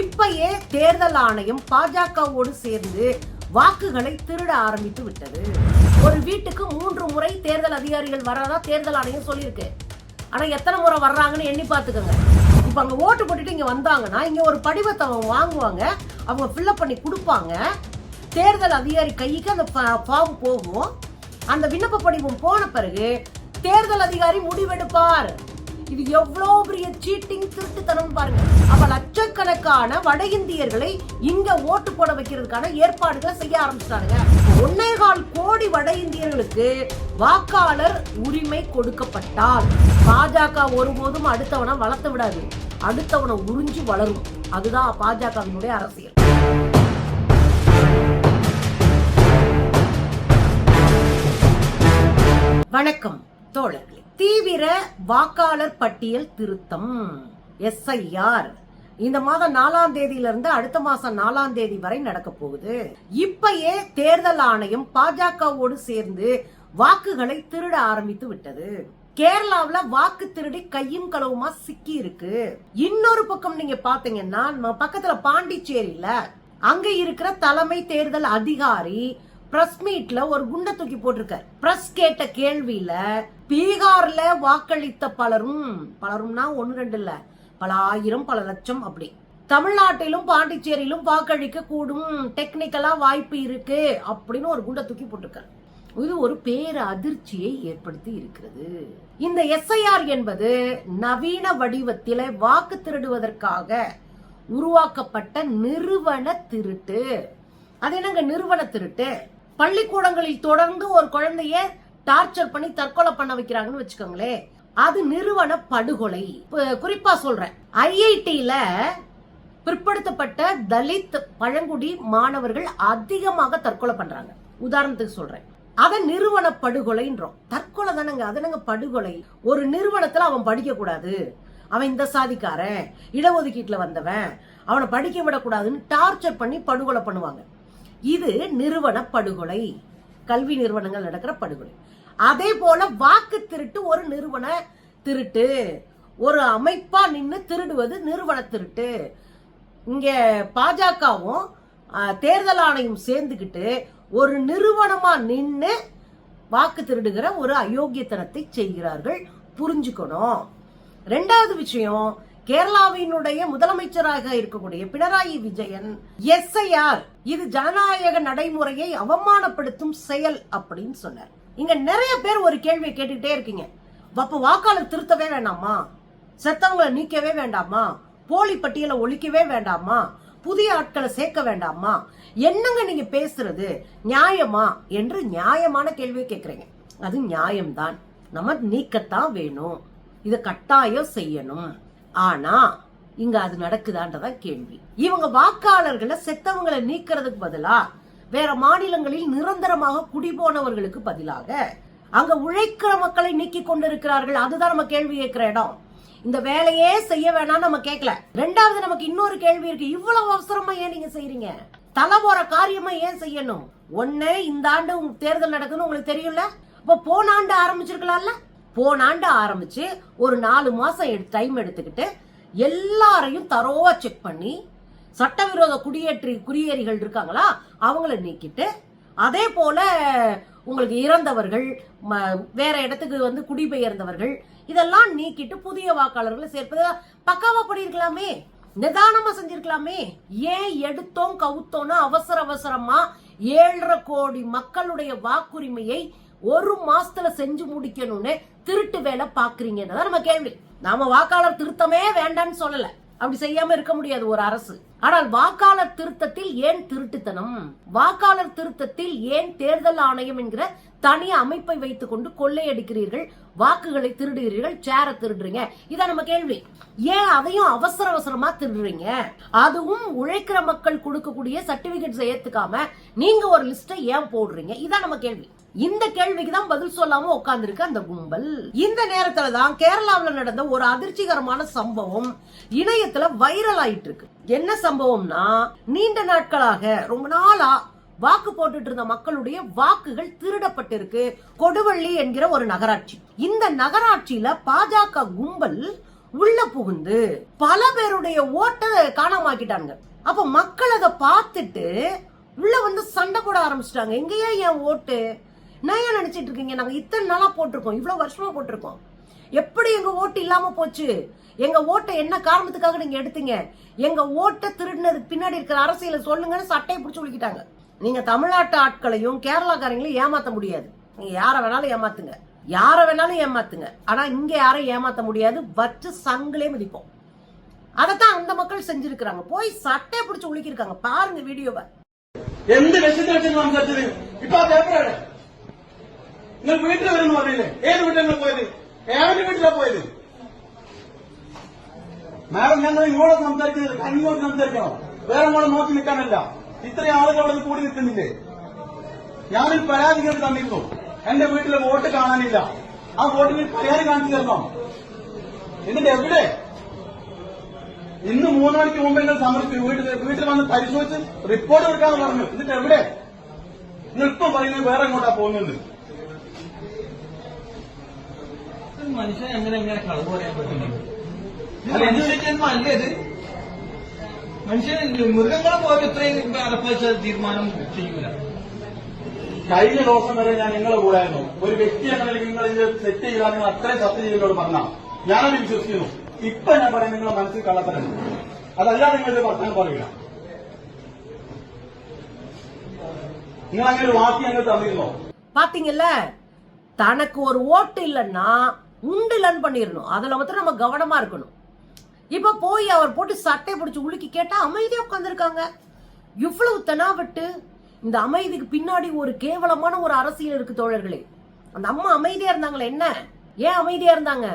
இப்பயே தேர்தல் ஆணையம் பாஜகவோடு சேர்ந்து வாக்குகளை திருட ஆரம்பித்து விட்டது. ஒரு வீட்டுக்கு மூன்று முறை தேர்தல் அதிகாரிகள் வர்றதா தேர்தல் ஆணையம் சொல்லியிருக்கு. ஆனா எத்தனை முறை வர்றாங்கன்னு எண்ணி பார்த்துக்கோங்க. இப்ப அங்க ஓட்டு போட்டுட்டு இங்க வந்தாங்கன்னா இங்க ஒரு படிவத்தை அவங்க வாங்குவாங்க அவங்க ஃபில்லப் பண்ணி கொடுப்பாங்க. தேர்தல் அதிகாரி கைக்கு அந்த ஃபார்ம் போகும். அந்த விண்ணப்ப படிவம் போன பிறகு தேர்தல் அதிகாரி முடிவெடுப்பார். இது எவ்வளோ பெரிய சீட்டிங் திருட்டுத்தனம் பாருங்க. அப்ப லட்சக்கணக்கான வட இந்தியர்களை இங்க ஓட்டு போட வைக்கிறதுக்கான ஏற்பாடுகளை செய்ய ஆரம்பிச்சிட்டாங்க ஒன்னே கால் கோடி வட இந்தியர்களுக்கு வாக்காளர் உரிமை கொடுக்கப்பட்டால் பாஜக ஒருபோதும் அடுத்தவனை வளர்த்து விடாது. அடுத்தவனை உறிஞ்சு வளரும். அதுதான் பாஜகவினுடைய அரசியல். வணக்கம் தோழர்களே. தீவிர வாக்காளர் பட்டியல் திருத்தம். எஸ்ஐஆர். இந்த மாதம் நாலாம் தேதியில இருந்து அடுத்த மாசம் நாலாம் தேதி வரை நடக்க போகுது. இப்பயே தேர்தல் ஆணையம் பாஜகவோடு சேர்ந்து வாக்குகளை திருட ஆரம்பித்து விட்டது. கேரளாவில வாக்கு திருடி கையும் களவுமா சிக்கி இருக்கு. இன்னொரு பக்கம் நீங்க பாத்தீங்கன்னா நம்ம பக்கத்துல பாண்டிச்சேரியில அங்க இருக்கிற தலைமை தேர்தல் அதிகாரி பிரஸ் மீட்ல ஒரு குண்டை தூக்கி போட்டிருக்காரு. பிரஸ் கேட்ட கேள்வியில பீகார்ல வாக்களித்த பலரும் பலரும்னா ஒன்னு ரெண்டு இல்ல பல ஆயிரம் பல லட்சம் அப்படி. தமிழ்நாட்டிலும் பாண்டிச்சேரியிலும் வாக்களிக்க கூடும் டெக்னிக்கலா வாய்ப்பு இருக்கு அப்படின்னு ஒரு குண்டை தூக்கி போட்டிருக்காரு. இது ஒரு பேர அதிர்ச்சியை ஏற்படுத்தி இருக்கிறது. இந்த எஸ்ஐஆர் என்பது நவீன வடிவத்தில வாக்கு திருடுவதற்காக உருவாக்கப்பட்ட நிறுவன திருட்டு. அது என்னங்க நிறுவன திருட்டு? பள்ளிக்கூடங்களில் தொடர்ந்து ஒரு குழந்தைய டார்ச்சர் பண்ணி தற்கொலை பண்ண வைக்கிறாங்கன்னு வச்சுக்கோங்களேன். அது நிறுவன படுகொலை. குறிப்பா சொல்றேன். ஐஐடியில பிற்படுத்தப்பட்ட தலித் பழங்குடி மாணவர்கள் அதிகமாக தற்கொலை பண்றாங்க. உதாரணத்துக்கு சொல்றேன். அதை நிறுவன படுகொலைன்றோம். தற்கொலை தானங்க. அதனங்க படுகொலை? ஒரு நிறுவனத்துல அவன் படிக்க கூடாது. அவன் இந்த சாதிக்காரன் இடஒதுக்கீட்டுல வந்தவன் அவனை படிக்க விடக்கூடாதுன்னு டார்ச்சர் பண்ணி படுகொலை பண்ணுவாங்க. இது நிறுவன படுகொலை கல்வி நிறுவனங்கள் நடக்கிற படுகொலை. அதே போல வாக்கு திருட்டு ஒரு நிறுவன திருட்டு. ஒரு அமைப்பா நின்று திருடுவது நிறுவன திருட்டு. இங்க பாஜகவும் தேர்தல் ஆணையம் சேர்ந்துக்கிட்டு ஒரு நிறுவனமா நின்று வாக்கு திருடுகிற ஒரு அயோக்கியத்தனத்தை செய்கிறார்கள். புரிஞ்சுக்கணும். ரெண்டாவது விஷயம் கேரளாவினுடைய முதலமைச்சராக இருக்கக்கூடிய பினராயி விஜயன் எஸ்ஐஆர் இது ஜனநாயக நடைமுறையை அவமானப்படுத்தும் செயல் அப்படின்னு சொன்னார். இங்க நிறைய பேர் ஒரு கேள்வியை கேட்டுக்கிட்டே இருக்கீங்க. அப்ப வாக்காளர் திருத்தவே வேண்டாமா? செத்தவங்களை நீக்கவே வேண்டாமா? போலி பட்டியலை ஒழிக்கவே வேண்டாமா? புதிய ஆட்களை சேர்க்க வேண்டாமா? என்னங்க நீங்க பேசுறது? நியாயமா? என்று நியாயமான கேள்வியை கேக்குறீங்க அது நியாயம்தான். நம்ம நீக்கத்தான் வேணும். இதை கட்டாயம் செய்யணும். ஆனா இங்க அது நடக்குதான்றதான் கேள்வி. இவங்க வாக்காளர்களை செத்தவங்களை நீக்கிறதுக்கு பதிலா வேற மாநிலங்களில் நிரந்தரமாக குடிபோனவர்களுக்கு பதிலாக அங்க உழைக்கிற மக்களை நீக்கி கொண்டிருக்கிறார்கள். அதுதான் நம்ம கேள்வி கேட்கிற இடம். இந்த வேலையே செய்ய வேணாம் நம்ம கேட்கல. ரெண்டாவது நமக்கு இன்னொரு கேள்வி இருக்கு. இவ்வளவு அவசரமா ஏன் நீங்க செய்யறீங்க தலை போற காரியமா ஏன் செய்யணும்? ஒன்னு இந்த ஆண்டு தேர்தல் நடக்குன்னு உங்களுக்கு தெரியும்ல? இப்போ போன ஆண்டு ஆரம்பிச்சிருக்கலாம்ல? போன ஆண்டு ஆரம்பிச்சு ஒரு நாலு மாசம் டைம் எடுத்துக்கிட்டு எல்லாரையும் தரோவா செக் பண்ணி சட்டவிரோத குடியேற்றி குடியேறிகள் இருக்காங்களா அவங்கள நீக்கிட்டு அதே போல உங்களுக்கு இறந்தவர்கள் வேற இடத்துக்கு வந்து குடிபெயர்ந்தவர்கள் இதெல்லாம் நீக்கிட்டு புதிய வாக்காளர்களை சேர்ப்பது? பக்காவா பண்ணிருக்கலாமே நிதானமா செஞ்சிருக்கலாமே ஏன் எடுத்தோம் கவுத்தோம்னா அவசர அவசரமா ஏழரை கோடி மக்களுடைய வாக்குரிமையை ஒரு மாசத்துல செஞ்சு முடிக்கணும்னு திருட்டு வேலை பாக்குறீங்கன்றதான் நம்ம கேள்வி. நாம வாக்காளர் திருத்தமே வேண்டாம்னு சொல்லல. அப்படி செய்யாம இருக்க முடியாது ஒரு அரசு. ஆனால் வாக்காளர் திருத்தத்தில் ஏன் திருட்டுத்தனம்? வாக்காளர் திருத்தத்தில் ஏன் தேர்தல் ஆணையம் என்கிற தனி அமைப்பை வைத்துக் கொண்டு கொள்ளையடிக்கிறீர்கள் வாக்குகளை திருடுகிறீர்கள் சேர திருடுறீங்க? இதான் நம்ம கேள்வி. ஏன் அதையும் அவசர அவசரமா திருடுறீங்க? அதுவும் உழைக்கிற மக்கள் கொடுக்கக்கூடிய சர்டிபிகேட்ஸ் ஏத்துக்காம நீங்க ஒரு லிஸ்ட ஏன் போடுறீங்க? இதான் நம்ம கேள்வி. இந்த கேள்விக்கு தான் பதில் சொல்லாம உட்கார்ந்துருக்கு அந்த கும்பல். இந்த நேரத்துல தான் கேரளாவில் நடந்த ஒரு அதிர்ச்சிகரமான சம்பவம் இணையத்துல வைரல் ஆயிட்டு இருக்கு. என்ன சம்பவம்னா நீண்ட நாட்களாக ரொம்ப நாளா வாக்கு போட்டுட்டு இருந்த மக்களுடைய வாக்குகள் திருடப்பட்டிருக்கு. கொடுவள்ளி என்கிற ஒரு நகராட்சி. இந்த நகராட்சியில பாஜக கும்பல் உள்ள புகுந்து பல பேருடைய ஓட்டை காணாமாக்கிட்டாங்க. அப்ப மக்கள் அதை பார்த்துட்டு உள்ள வந்து சண்டை போட ஆரம்பிச்சிட்டாங்க. எங்கேயா என் ஓட்டு? நான் ஏன் நினைச்சிட்டு இருக்கீங்க? நாங்க இத்தனை நாளா போட்டிருக்கோம். இவ்வளவு வருஷமா போட்டிருக்கோம். எப்படி எங்க ஓட்டு இல்லாம போச்சு எங்க ஓட்டை என்ன காரணத்துக்காக நீங்க எடுத்தீங்க எங்க ஓட்டை திருடினதுக்கு பின்னாடி இருக்கிற அரசியலை சொல்லுங்கன்னு சட்டையை பிடிச்சு ஒழிக்கிட்டாங்க நீங்க தமிழ்நாட்டு ஆட்களையும் கேரளாக்காரங்களையும் ஏமாத்த முடியாது நீங்க யார வேணாலும் ஏமாத்துங்க யார வேணாலும் ஏமாத்துங்க ஆனா இங்க யாரையும் ஏமாத்த முடியாது வச்சு சங்கிலே மிதிப்போம் அதைத்தான் அந்த மக்கள் செஞ்சிருக்கிறாங்க போய் சட்டையை பிடிச்சு ஒழிக்கிருக்காங்க பாருங்க வீடியோவை എന്ത് വിഷയത്തെ വെച്ചാണ് സംസാരിച്ചത് ഇപ്പൊ ആ പേപ്പർ എവിടെ നിങ്ങൾ വീട്ടിൽ വരുന്നു പറഞ്ഞില്ലേ ഏത് വീട്ടിലാണ് പോയത് ഏവന്റെ വീട്ടിലാ പോയത്. മാഡം ഞങ്ങൾ ഇങ്ങോട്ട് സംസാരിക്കുന്നത് കണ്ണോട്ട് സംസാരിക്കണം. വേറെ ഇങ്ങോട്ട് നോക്കി നിൽക്കാനല്ല. ഇത്രയും ആളുകൾ അവിടെ കൂടി നിൽക്കുന്നില്ലേ? ഞാനൊരു പരാതി കേട്ട് തന്നിരുന്നു. എന്റെ വീട്ടിലെ വോട്ട് കാണാനില്ല. ആ വോട്ടിന് പരാതി കാണിച്ചു തരണം? എന്നിട്ട് എവിടെ? ഇന്ന് മൂന്ന് മണിക്ക് മുമ്പ് നിങ്ങൾ സമർപ്പിച്ചു. വീട്ടിൽ വീട്ടിൽ വന്ന് പരിശോധിച്ച് റിപ്പോർട്ട് എടുക്കാമെന്ന് പറഞ്ഞു. എന്നിട്ട് എവിടെ? നിങ്ങൾ ഇപ്പം പറയുന്നത് വേറെ എങ്ങോട്ടാ പോകുന്നത്? മനുഷ്യൻ എങ്ങനെ എങ്ങനെ കളവ് പറയാൻ പറ്റുന്നു അല്ല, ഇത് മനുഷ്യജന്മം അല്ലേ ഇത് മനുഷ്യൻ മൃഗങ്ങളെ പോലും ഇത്രയും അടപ്പിച്ച തീരുമാനം ചെയ്യൂല കഴിഞ്ഞ ദിവസം വരെ ഞാൻ നിങ്ങളെ കൂടായിരുന്നു ഒരു വ്യക്തി അങ്ങനെ നിങ്ങൾ ഇത് സെറ്റ് ചെയ്താൽ നിങ്ങൾ അത്രയും സത്യം ചെയ്തോട് പറഞ്ഞ ഞാനത് വിശ്വസിക്കുന്നു ഇപ്പൊ ഞാൻ പറയാം നിങ്ങളെ മനസ്സിൽ കള്ളത്തരം അതല്ലാതെ നിങ്ങൾ ഇത് വർത്തമാനം പറയില്ല നിങ്ങൾ അങ്ങനെ ഒരു വാക്ക് ഞങ്ങൾ തന്നിരുന്നോ பாத்தீங்கல்ல தனக்கு ஒரு ஓட்டு இல்லைன்னா உண்டு லேர்ன் பண்ணிடணும் அதில் மட்டும் நம்ம கவனமாக இருக்கணும். இப்போ போய் அவர் போட்டு சட்டை பிடிச்சி உலுக்கி கேட்டால் அமைதியாக உட்காந்துருக்காங்க இவ்வளவு தெனாவட்டு இந்த அமைதிக்கு பின்னாடி ஒரு கேவலமான ஒரு அரசியல் இருக்கு தோழர்களே. அந்த அம்மா அமைதியாக இருந்தாங்களே என்ன? ஏன் அமைதியாக இருந்தாங்க?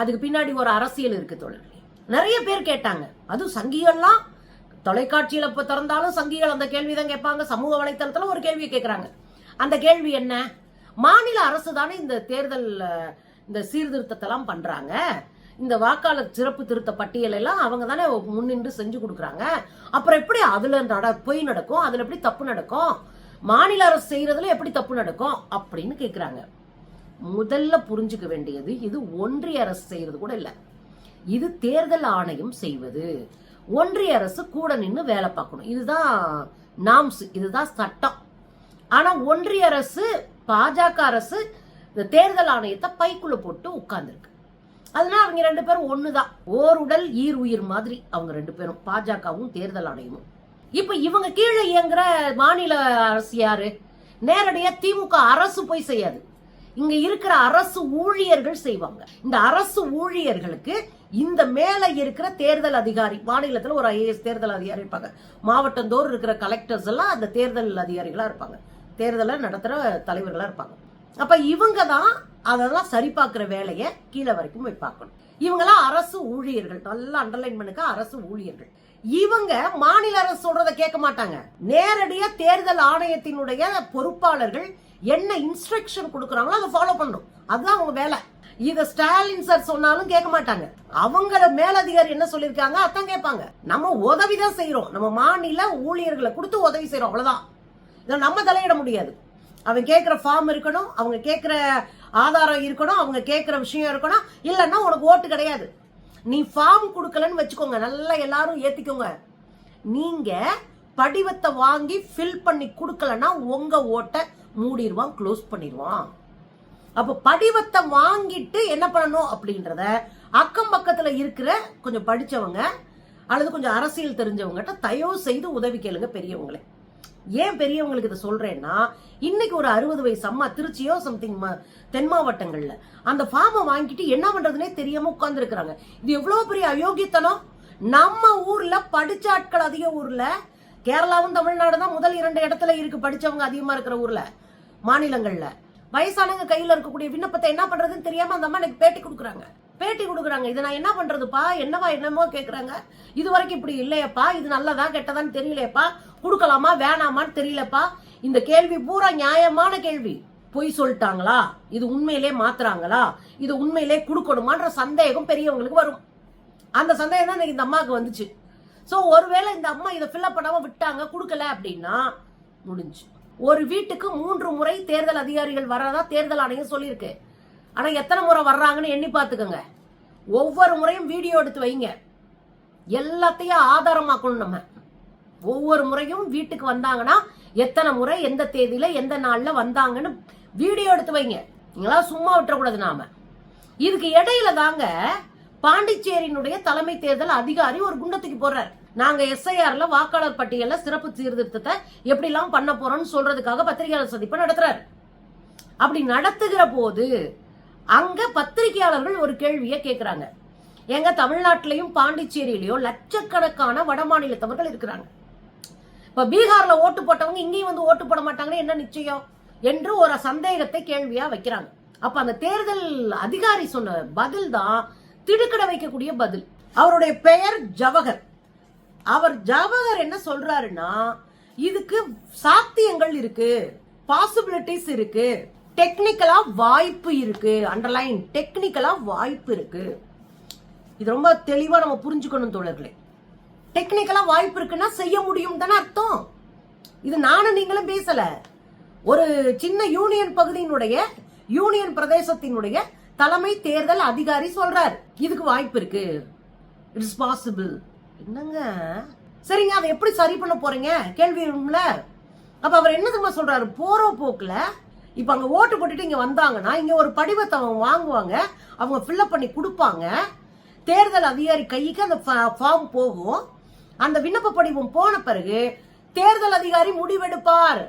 அதுக்கு பின்னாடி ஒரு அரசியல் இருக்கு தோழர்களே. நிறைய பேர் கேட்டாங்க. அதுவும் சங்கிகள்லாம் தொலைக்காட்சியில் இப்போ திறந்தாலும் சங்கிகள் அந்த கேள்விதான் கேட்பாங்க. சமூக வலைத்தளத்தில் ஒரு கேள்வி கேட்குறாங்க. அந்த கேள்வி என்ன? மாநில அரசு தானே இந்த தேர்தல் இந்த சீர்திருத்தத்தெல்லாம் பண்றாங்க. இந்த வாக்காளர் சிறப்பு திருத்த பட்டியல் எல்லாம் அவங்க தானே முன்னின்று செஞ்சு கொடுக்குறாங்க. அப்புறம் எப்படி அதுல நட பொய் நடக்கும்? அதுல எப்படி தப்பு நடக்கும்? மாநில அரசு செய்யறதுல எப்படி தப்பு நடக்கும்? அப்படின்னு கேக்குறாங்க. முதல்ல புரிஞ்சுக்க வேண்டியது இது ஒன்றிய அரசு செய்யறது கூட இல்ல. இது தேர்தல் ஆணையம் செய்வது. ஒன்றிய அரசு கூட நின்று வேலை பார்க்கணும். இதுதான் நாம்ஸ் இதுதான் சட்டம். ஆனா ஒன்றிய அரசு பாஜக அரசு இந்த தேர்தல் ஆணையத்தை பைக்குள்ள போட்டு உட்கார்ந்துருக்கு. அதனால அவங்க ரெண்டு பேரும் ஒண்ணுதான். ஓருடல் ஈர் உயிர் மாதிரி அவங்க ரெண்டு பேரும் பாஜகவும் தேர்தல் ஆணையமும். இப்ப இவங்க கீழே இயங்குற மாநில அரசு யாரு? நேரடியா திமுக அரசு போய் செய்யாது. இங்க இருக்கிற அரசு ஊழியர்கள் செய்வாங்க. இந்த அரசு ஊழியர்களுக்கு இந்த மேல இருக்கிற தேர்தல் அதிகாரி மாநிலத்துல ஒரு ஐஏஎஸ் தேர்தல் அதிகாரி இருப்பாங்க. மாவட்டந்தோறும் இருக்கிற கலெக்டர்ஸ் எல்லாம் அந்த தேர்தல் அதிகாரிகளா இருப்பாங்க. தேர்தலை நடத்துற தலைவர்களா இருப்பாங்க. அப்ப இவங்க தான் அதெல்லாம் சரி பார்க்குற வேலையை கீழே வரைக்கும் போய் பார்க்கணும். இவங்கெல்லாம் அரசு ஊழியர்கள். நல்லா அண்டர்லைன் பண்ணுங்க அரசு ஊழியர்கள். இவங்க மாநில அரசு சொல்றத கேட்க மாட்டாங்க. நேரடியா தேர்தல் ஆணையத்தினுடைய பொறுப்பாளர்கள் என்ன இன்ஸ்ட்ரக்ஷன் கொடுக்குறாங்களோ அதை ஃபாலோ பண்ணணும் அதுதான் அவங்க வேலை. இத ஸ்டாலின் சார் சொன்னாலும் கேட்க மாட்டாங்க. அவங்கள மேலதிகாரி என்ன சொல்லியிருக்காங்க? அதான் கேட்பாங்க. நம்ம உதவி தான் செய்யறோம் நம்ம மாநில ஊழியர்களை கொடுத்து உதவி செய்யறோம் அவ்வளவுதான். இதை நம்ம தலையிட முடியாது. அவன் கேட்குற ஃபார்ம் இருக்கணும் அவங்க கேட்குற ஆதாரம் இருக்கணும் அவங்க கேட்குற விஷயம் இருக்கணும். இல்லைன்னா உனக்கு ஓட்டு கிடையாது. நீ ஃபார்ம் கொடுக்கலன்னு வச்சுக்கோங்க நல்லா எல்லாரும் ஏற்றிக்கோங்க நீங்கள் படிவத்தை வாங்கி ஃபில் பண்ணி கொடுக்கலன்னா உங்கள் ஓட்டை மூடிடுவான் க்ளோஸ் பண்ணிடுவான். அப்போ படிவத்தை வாங்கிட்டு என்ன பண்ணணும் அப்படின்றத அக்கம் பக்கத்தில் இருக்கிற கொஞ்சம் படித்தவங்க அல்லது கொஞ்சம் அரசியல் தெரிஞ்சவங்ககிட்ட தயவு செய்து உதவி கேளுங்க பெரியவங்களே. ஏன் பெரியவங்களுக்கு இதை சொல்றேன்னா இன்னைக்கு ஒரு அறுபது வயசு அம்மா திருச்சியோ சம்திங் தென் மாவட்டங்கள்ல அந்த ஃபார்மை வாங்கிட்டு என்ன பண்றதுனே தெரியாம உட்கார்ந்து இருக்கிறாங்க இது எவ்வளவு பெரிய அயோக்கியத்தனம்? நம்ம ஊர்ல படிச்ச ஆட்கள் அதிக ஊர்ல கேரளாவும் தமிழ்நாடு தான் முதல் இரண்டு இடத்துல இருக்கு படிச்சவங்க அதிகமா இருக்கிற ஊர்ல மாநிலங்கள்ல. வயசானவங்க கையில இருக்கக்கூடிய விண்ணப்பத்தை என்ன பண்றதுன்னு தெரியாம அந்த அம்மா எனக்கு பேட்டி கொடுக்குறாங்க. பேட்டி கொடுக்குறாங்க. இதை நான் என்ன பண்றதுப்பா? என்னவா என்னமோ கேட்குறாங்க இது வரைக்கும் இப்படி இல்லையப்பா. இது நல்லதா கெட்டதான்னு தெரியலையப்பா. கொடுக்கலாமா வேணாமான்னு தெரியலப்பா இந்த கேள்வி பூரா நியாயமான கேள்வி. பொய் சொல்லிட்டாங்களா? இது உண்மையிலே மாத்துறாங்களா? இது உண்மையிலே கொடுக்கணுமான்ற சந்தேகம் பெரியவங்களுக்கு வரும். அந்த சந்தேகம் தான் இன்னைக்கு இந்த அம்மாவுக்கு வந்துச்சு. ஸோ ஒருவேளை இந்த அம்மா இதை ஃபில்அப் பண்ணாமல் விட்டாங்க கொடுக்கல அப்படின்னா முடிஞ்சு. ஒரு வீட்டுக்கு மூன்று முறை தேர்தல் அதிகாரிகள் வர்றதா தேர்தல் ஆணையம் சொல்லியிருக்கு. ஆனால் எத்தனை முறை வர்றாங்கன்னு எண்ணி பார்த்துக்கோங்க. ஒவ்வொரு முறையும் வீடியோ எடுத்து வைங்க. எல்லாத்தையும் ஆதாரமாக்கணும் நம்ம. ஒவ்வொரு முறையும் வீட்டுக்கு வந்தாங்கன்னா எத்தனை முறை எந்த தேதியில் எந்த நாளில் வந்தாங்கன்னு வீடியோ எடுத்து வைங்க. நீங்களா சும்மா விட்டுறக்கூடாது நாம. இதுக்கு இடையில தாங்க பாண்டிச்சேரியினுடைய தலைமை தேர்தல் அதிகாரி ஒரு குண்டத்துக்கு போடுறார் நாங்க எஸ்ஐஆர்ல வாக்காளர் பட்டியல சிறப்பு சீர்திருத்தத்தை எப்படி எல்லாம் பண்ண போறோம்னு சொல்றதுக்காக பத்திரிகையாளர் சந்திப்பு நடத்துறாரு. அப்படி நடத்துகிற போது அங்க பத்திரிகையாளர்கள் ஒரு கேள்வியை கேட்கிறாங்க எங்க தமிழ்நாட்டிலையும் பாண்டிச்சேரியிலையும் லட்சக்கணக்கான வடமாநிலத்தவர்கள் இருக்கிறாங்க. இப்ப பீகார்ல ஓட்டு போட்டவங்க இங்கேயும் வந்து ஓட்டு போட மாட்டாங்கன்னு என்ன நிச்சயம்? என்று ஒரு சந்தேகத்தை கேள்வியா வைக்கிறாங்க. அப்ப அந்த தேர்தல் அதிகாரி சொன்ன பதில் தான் திடுக்கிட வைக்கக்கூடிய பதில். அவருடைய பெயர் ஜவஹர். அவர் ஜவஹர் என்ன சொல்றாருன்னா இதுக்கு சாத்தியங்கள் இருக்கு பாசிபிலிட்டிஸ் இருக்கு டெக்னிக்கலா வாய்ப்பு இருக்கு. அண்டர்லைன் டெக்னிக்கலா வாய்ப்பு இருக்கு. இது ரொம்ப தெளிவா நம்ம புரிஞ்சுக்கணும் தோழர்களே. டெக்னிக்கலா வாய்ப்பு இருக்குன்னா செய்ய முடியும் தானே அர்த்தம். இது நானும் நீங்களும் பேசல. ஒரு சின்ன யூனியன் பகுதியினுடைய யூனியன் பிரதேசத்தினுடைய தலைமை தேர்தல் அதிகாரி சொல்றார். இதுக்கு வாய்ப்பு இருக்கு. இட்ஸ் பாசிபிள் என்னங்க? சரிங்க அதை எப்படி சரி பண்ண போறீங்க? கேள்வி வரும்ல அப்ப அவர் என்ன தெரியுமா சொல்றாரு? போற போக்குல இப்போ அங்கே ஓட்டு போட்டுட்டு இங்கே வந்தாங்கன்னா இங்கே ஒரு படிவத்தை அவங்க வாங்குவாங்க அவங்க ஃபில்லப் பண்ணி கொடுப்பாங்க. தேர்தல் அதிகாரி கைக்கு அந்த ஃபார்ம் போகும். அந்த விண்ணப்ப படிவம் போன பிறகு தேர்தல் அதிகாரி முடிவெடுப்பார்.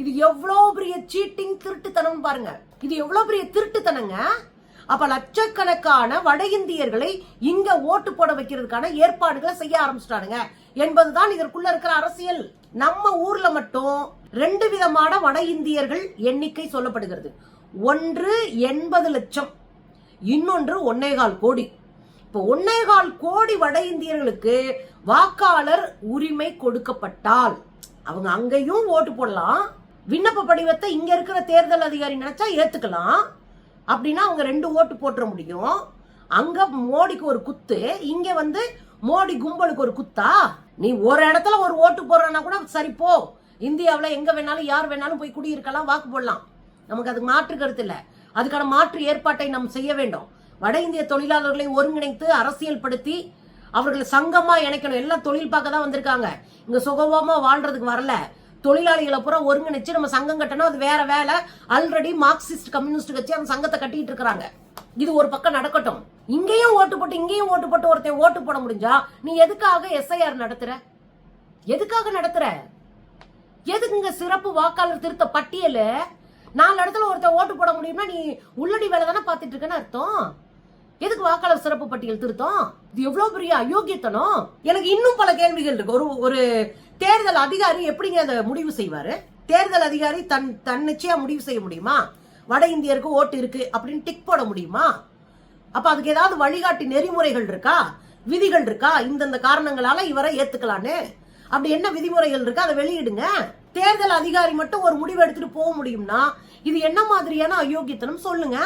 இது எவ்வளோ பெரிய சீட்டிங் திருட்டுத்தனம் பாருங்க. இது எவ்வளோ பெரிய திருட்டுத்தனங்க. அப்ப லட்சக்கணக்கான வட இந்தியர்களை இங்க ஓட்டு போட வைக்கிறதுக்கான ஏற்பாடுகளை செய்ய ஆரம்பிச்சிட்டானுங்க. என்பதுதான் இதற்குள்ள இருக்கிற அரசியல். நம்ம ஊர்ல மட்டும் ரெண்டு விதமான வட இந்தியர்கள் எண்ணிக்கை சொல்லப்படுகிறது. ஒன்று எண்பது லட்சம் இன்னொன்று ஒன்னேகால் கோடி. இப்போ ஒன்னேகால் கோடி வட இந்தியர்களுக்கு வாக்காளர் உரிமை கொடுக்கப்பட்டால் அவங்க அங்கேயும் ஓட்டு போடலாம். விண்ணப்ப படிவத்தை இங்க இருக்கிற தேர்தல் அதிகாரி நினைச்சா ஏத்துக்கலாம். அப்படின்னா அவங்க ரெண்டு ஓட்டு போட்டுற முடியும். அங்க மோடிக்கு ஒரு குத்து இங்க வந்து மோடி கும்பலுக்கு ஒரு குத்தா? நீ ஒரு இடத்துல ஒரு ஓட்டு போடுறனா கூட சரி போ. இந்தியாவில் எங்கே வேணாலும் யார் வேணாலும் போய் குடியிருக்கலாம் வாக்கு போடலாம். நமக்கு அதுக்கு மாற்று கருத்து இல்லை. அதுக்கான மாற்று ஏற்பாட்டை நாம் செய்ய வேண்டும். வட இந்திய தொழிலாளர்களை ஒருங்கிணைத்து அரசியல் படுத்தி அவர்களை சங்கமா இணைக்கணும். எல்லாம் தொழில் பார்க்க தான் வந்திருக்காங்க. இங்க சுகமா வாழ்றதுக்கு வரல. தொழிலாளிகளை பூரா ஒருங்கிணைச்சு நம்ம சங்கம் கட்டணும். அது வேற வேலை. ஆல்ரெடி மார்க்சிஸ்ட் கம்யூனிஸ்ட் கட்சி அந்த சங்கத்தை கட்டிட்டு இருக்கிறாங்க. இது ஒரு பக்கம் நடக்கட்டும். இங்கேயும் ஓட்டு போட்டு இங்கேயும் ஓட்டு போட்டு ஒருத்தன் ஓட்டு போட முடிஞ்சா நீ எதுக்காக எஸ்ஐஆர் நடத்துற? எதுக்காக நடத்துற? எதுக்குங்க சிறப்பு வாக்காளர் திருத்த பட்டியலு? நாலு இடத்துல ஒருத்தன் ஓட்டு போட முடியும்னா நீ உள்ளடி வேலை தானே பார்த்துட்டு இருக்கேன்னு அர்த்தம். எதுக்கு வாக்காளர் சிறப்பு பட்டியல் திருத்தம்? இது எவ்வளவு பெரிய அயோக்கியத்தனம். எனக்கு இன்னும் பல கேள்விகள் இருக்கு. ஒரு ஒரு தேர்தல் அதிகாரி எப்படிங்க அதை முடிவு செய்வாரு? தேர்தல் அதிகாரி தன் தன்னிச்சையா முடிவு செய்ய முடியுமா? வட இந்தியருக்கு ஓட்டு இருக்கு அப்படின்னு டிக் போட முடியுமா? அப்ப அதுக்கு ஏதாவது வழிகாட்டி நெறிமுறைகள் இருக்கா? விதிகள் இருக்கா? இந்தந்த காரணங்களால இவரை ஏத்துக்கலான்னு. அப்படி என்ன விதிமுறைகள் இருக்கு? அதை வெளியிடுங்க. தேர்தல் அதிகாரி மட்டும் ஒரு முடிவு எடுத்துட்டு போக முடியும்னா இது என்ன மாதிரியான அயோக்கியத்தனம் சொல்லுங்க.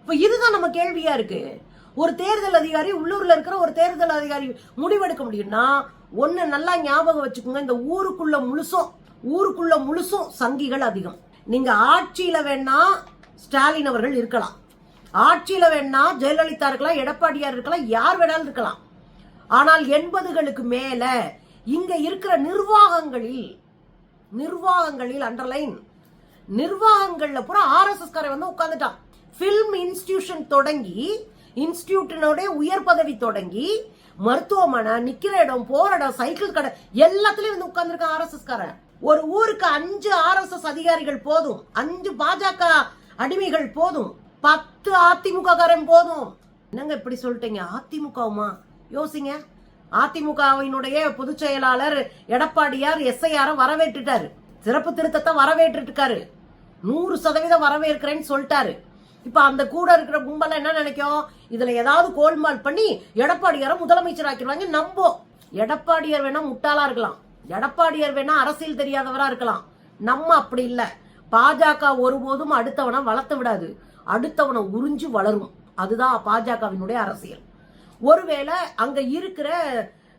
இப்ப இதுதான் நம்ம கேள்வியா இருக்கு. ஒரு தேர்தல் அதிகாரி உள்ளூர்ல இருக்கிற ஒரு தேர்தல் அதிகாரி முடிவெடுக்க முடியும்னா ஒண்ணு நல்லா ஞாபகம் வச்சுக்கோங்க இந்த ஊருக்குள்ள முழுசும் ஊருக்குள்ள முழுசும் சங்கிகள் அதிகம். நீங்க ஆட்சியில வேணா ஸ்டாலின் அவர்கள் இருக்கலாம். ஆட்சியில வேணா ஜெயலலிதா இருக்கலாம் எடப்பாடியார் இருக்கலாம் யார் வேணாலும் இருக்கலாம். ஆனால் எண்பதுகளுக்கு மேல இங்க இருக்கிற நிர்வாகங்களில் நிர்வாகங்களில் அண்டர்லைன் நிர்வாகங்கள்ல பூரா ஆர்எஸ்எஸ் காரை வந்து உட்காந்துட்டான் ஃபில்ம் இன்ஸ்டிடியூஷன் தொடங்கி இன்ஸ்டிடியூட்டினுடைய உயர் பதவி தொடங்கி மருத்துவமனை நிக்கிற இடம் போற இடம் சைக்கிள் கடை எல்லாத்துலயும் வந்து உட்கார்ந்துருக்கான் ஆர்எஸ்எஸ் காரன். ஒரு ஊருக்கு அஞ்சு ஆர்எஸ்எஸ் அதிகாரிகள் போதும் அஞ்சு பாஜக அடிமைகள் போதும் பத்து அதிமுக காரன் போதும். என்னங்க இப்படி சொல்லிட்டீங்க? அதிமுகவுமா? யோசிங்க. அதிமுகவினுடைய பொதுச் செயலாளர் எடப்பாடியார் எஸ்ஐஆர வரவேற்றுட்டாரு. சிறப்பு திருத்தத்தை வரவேற்றுட்டு இருக்காரு நூறு சதவீதம் வரவேற்கிறேன்னு சொல்லிட்டாரு. இப்ப அந்த கூட இருக்கிற கும்பல என்ன நினைக்கும்? இதுல ஏதாவது கோல்மால் பண்ணி எடப்பாடியார முதலமைச்சர் ஆக்கிடுவாங்க நம்போ எடப்பாடியார் வேணா முட்டாளா இருக்கலாம். எடப்பாடியார் வேணா அரசியல் தெரியாதவரா இருக்கலாம். நம்ம அப்படி இல்ல. பாஜக ஒருபோதும் அடுத்தவனை வளர்த்து விடாது. அடுத்தவனை உறிஞ்சு வளரும். அதுதான் பாஜகவினுடைய அரசியல். ஒருவேளை அங்க இருக்கிற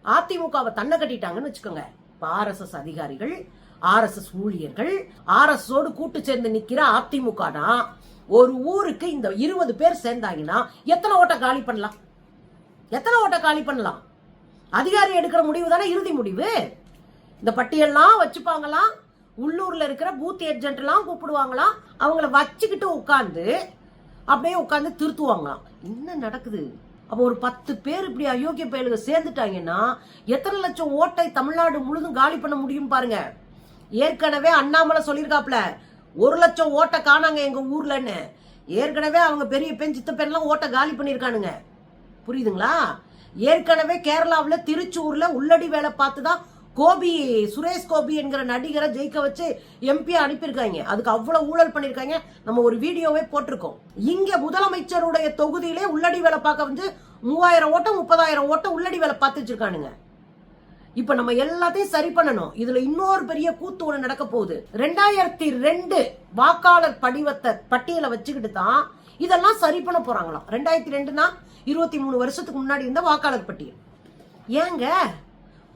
அதிமுகவை தன்னை கட்டிட்டாங்கன்னு வச்சுக்கோங்க. ஆர்எஸ்எஸ் அதிகாரிகள் ஆர்எஸ்எஸ் ஊழியர்கள் ஆர்எஸ் ஓடு கூட்டு சேர்ந்து நிக்கிற தான் ஒரு ஊருக்கு இந்த இருபது பேர் சேர்ந்தாங்கன்னா எத்தனை ஓட்டை காலி பண்ணலாம்? எத்தனை ஓட்டை காலி பண்ணலாம்? அதிகாரி எடுக்கிற முடிவு தானே இறுதி முடிவு. இந்த பட்டியல்லாம் வச்சுப்பாங்களாம் உள்ளூர்ல இருக்கிற பூத் ஏஜென்ட் எல்லாம் கூப்பிடுவாங்களாம் அவங்கள வச்சுக்கிட்டு உட்காந்து அப்படியே உட்காந்து திருத்துவாங்களாம். என்ன நடக்குது? அப்போ ஒரு பத்து பேர் இப்படி அயோக்கிய பயலுக சேர்ந்துட்டாங்கன்னா எத்தனை லட்சம் ஓட்டை தமிழ்நாடு முழுதும் காலி பண்ண முடியும் பாருங்க. ஏற்கனவே அண்ணாமலை சொல்லியிருக்காப்ல ஒரு லட்சம் ஓட்டை காணாங்க எங்க ஊர்லன்னு. ஏற்கனவே அவங்க பெரிய பெண் சித்த பெண்லாம் ஓட்டை காலி பண்ணியிருக்கானுங்க. புரியுதுங்களா? ஏற்கனவே கேரளாவில் திருச்சூரில் உள்ளடி வேலை பார்த்து தான் கோபி சுரேஷ் கோபி என்கிற நடிகரை ஜெயிக்க வச்சு எம்பியை அனுப்பியிருக்காங்க. அதுக்கு அவ்வளவு ஊழல் பண்ணியிருக்காங்க. நம்ம ஒரு வீடியோவே போட்டிருக்கோம். இங்க முதலமைச்சருடைய தொகுதியிலே உள்ளடி வேலை பார்க்க வந்து மூவாயிரம் ஓட்டம் முப்பதாயிரம் ஓட்டம் உள்ளடி வேலை பார்த்து வச்சிருக்கானுங்க. இப்ப நம்ம எல்லாத்தையும் சரி பண்ணணும். இதுல இன்னொரு பெரிய கூத்து ஒண்ணு நடக்க போகுது. ரெண்டாயிரத்தி ரெண்டு வாக்காளர் படிவத்தை பட்டியலை வச்சுக்கிட்டு தான் இதெல்லாம் சரி பண்ண போறாங்களாம். ரெண்டாயிரத்தி ரெண்டுனா இருபத்தி மூணு வருஷத்துக்கு முன்னாடி இருந்த வாக்காளர் பட்டியல். ஏங்க?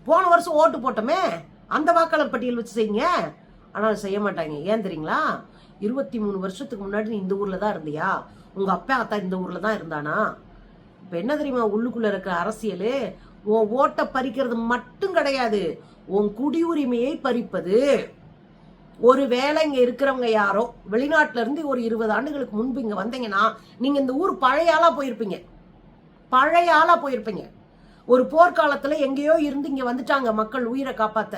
போன வருஷம் ஓட்டு போட்டோமே அந்த வாக்காளர் பட்டியல் வச்சு செய்யுங்க. ஆனால் செய்ய மாட்டாங்க. ஏன் தெரியுங்களா? இருபத்தி மூணு வருஷத்துக்கு முன்னாடி நீ இந்த ஊரில் தான் இருந்தியா? உங்கள் அப்பா அத்தா இந்த ஊரில் தான் இருந்தானா? இப்போ என்ன தெரியுமா உள்ளுக்குள்ளே இருக்கிற அரசியல்? உன் ஓட்டை பறிக்கிறது மட்டும் கிடையாது. உன் குடியுரிமையை பறிப்பது. ஒரு வேலை இங்கே இருக்கிறவங்க யாரோ வெளிநாட்டிலேருந்து ஒரு இருபது ஆண்டுகளுக்கு முன்பு இங்கே வந்தீங்கன்னா நீங்கள் இந்த ஊர் பழைய ஆளாக போயிருப்பீங்க. பழைய ஆளாக போயிருப்பீங்க. ஒரு போர்க்காலத்தில் எங்கேயோ இருந்து இங்கே வந்துட்டாங்க மக்கள் உயிரை காப்பாற்ற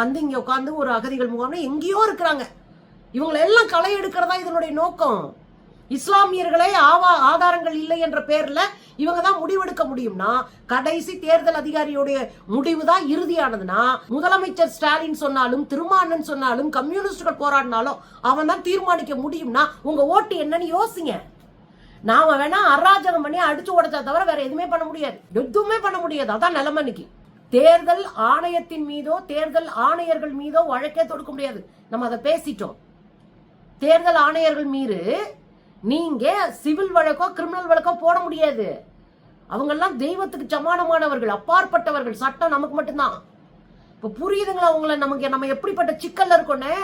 வந்து இங்கே உட்காந்து ஒரு அகதிகள் முகாம்னு எங்கேயோ இருக்கிறாங்க. இவங்களெல்லாம் களை எடுக்கிறதா இதனுடைய நோக்கம். இஸ்லாமியர்களே ஆவா ஆதாரங்கள் இல்லை என்ற பேரில் இவங்க தான் முடிவெடுக்க முடியும்னா கடைசி தேர்தல் அதிகாரியுடைய முடிவு தான் இறுதியானதுன்னா முதலமைச்சர் ஸ்டாலின் சொன்னாலும் திருமானன் சொன்னாலும் கம்யூனிஸ்டுகள் போராடினாலும் அவன் தான் தீர்மானிக்க முடியும்னா உங்க ஓட்டு என்னன்னு யோசிங்க. நாம வேணா அராஜகம் பண்ணி அடிச்சு உடைச்சா தவிர வேற எதுவுமே பண்ண முடியாது. எதுவுமே பண்ண முடியாது. அதான் நிலைமன்னைக்கு தேர்தல் ஆணையத்தின் மீதோ தேர்தல் ஆணையர்கள் மீதோ வழக்கே தொடுக்க முடியாது. நம்ம அதை பேசிட்டோம். தேர்தல் ஆணையர்கள் மீது நீங்க சிவில் வழக்கோ கிரிமினல் வழக்கோ போட முடியாது. அவங்கெல்லாம் தெய்வத்துக்கு சமானமானவர்கள் அப்பாற்பட்டவர்கள். சட்டம் நமக்கு மட்டும்தான். இப்ப புரியுதுங்களா உங்களை? நமக்கு நம்ம எப்படிப்பட்ட சிக்கல்ல இருக்கோன்னு?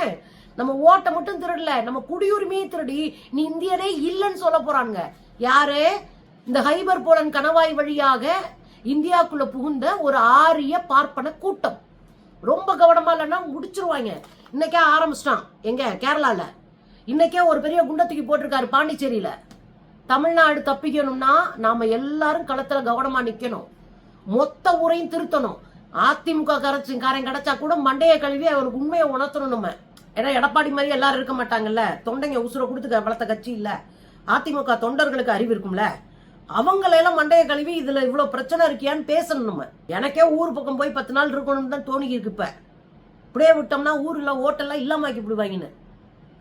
நம்ம ஓட்டை மட்டும் திருடல நம்ம குடியுரிமையை திருடி நீ இந்தியனே இல்லைன்னு சொல்ல போறாங்க யாரு? இந்த ஹைபர் போலன் கணவாய் வழியாக இந்தியாக்குள்ள புகுந்த ஒரு ஆரிய பார்ப்பன கூட்டம். ரொம்ப கவனமா இல்லைன்னா முடிச்சிருவாங்க. இன்னைக்கே ஆரம்பிச்சிட்டான். எங்க? கேரளால. இன்னைக்கே ஒரு பெரிய குண்டத்துக்கு போட்டிருக்காரு பாண்டிச்சேரியில. தமிழ்நாடு தப்பிக்கணும்னா நாம எல்லாரும் களத்துல கவனமா நிக்கணும். மொத்த ஊரையும் திருத்தணும். அதிமுக கரைச்சு காரன் கிடைச்சா கூட மண்டையை கழுவி அவருக்கு உண்மையை உணர்த்தணும் நம்ம. ஏன்னா எடப்பாடி மாதிரி எல்லாரும் இருக்க மாட்டாங்கல்ல. தொண்டைங்க உசுர கொடுத்து வளர்த்த கட்சி இல்ல. அதிமுக தொண்டர்களுக்கு அறிவு இருக்கும்ல. அவங்களெல்லாம் மண்டைய கழுவி இதுல இவ்வளவு பிரச்சனை இருக்கியான்னு பேசணும் நம்ம. எனக்கே ஊர் பக்கம் போய் பத்து நாள் இருக்கணும்னு தான் தோணி இருக்கு இப்ப. இப்படியே விட்டோம்னா ஊர்ல ஓட்டெல்லாம் இல்லாம ஆக்கி விடுவாங்கன்னு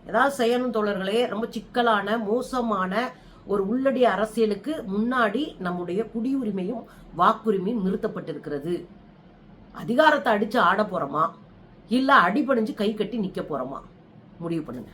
ஏதாவது செய்யணும் தோழர்களே ரொம்ப சிக்கலான மோசமான ஒரு உள்ளடி அரசியலுக்கு முன்னாடி நம்முடைய குடியுரிமையும் வாக்குரிமையும் நிறுத்தப்பட்டிருக்கிறது. அதிகாரத்தை அடிச்சு ஆட போறோமா? இல்லை அடிபணிஞ்சு கை கட்டி நிற்க போகிறோமா முடிவு பண்ணுங்க.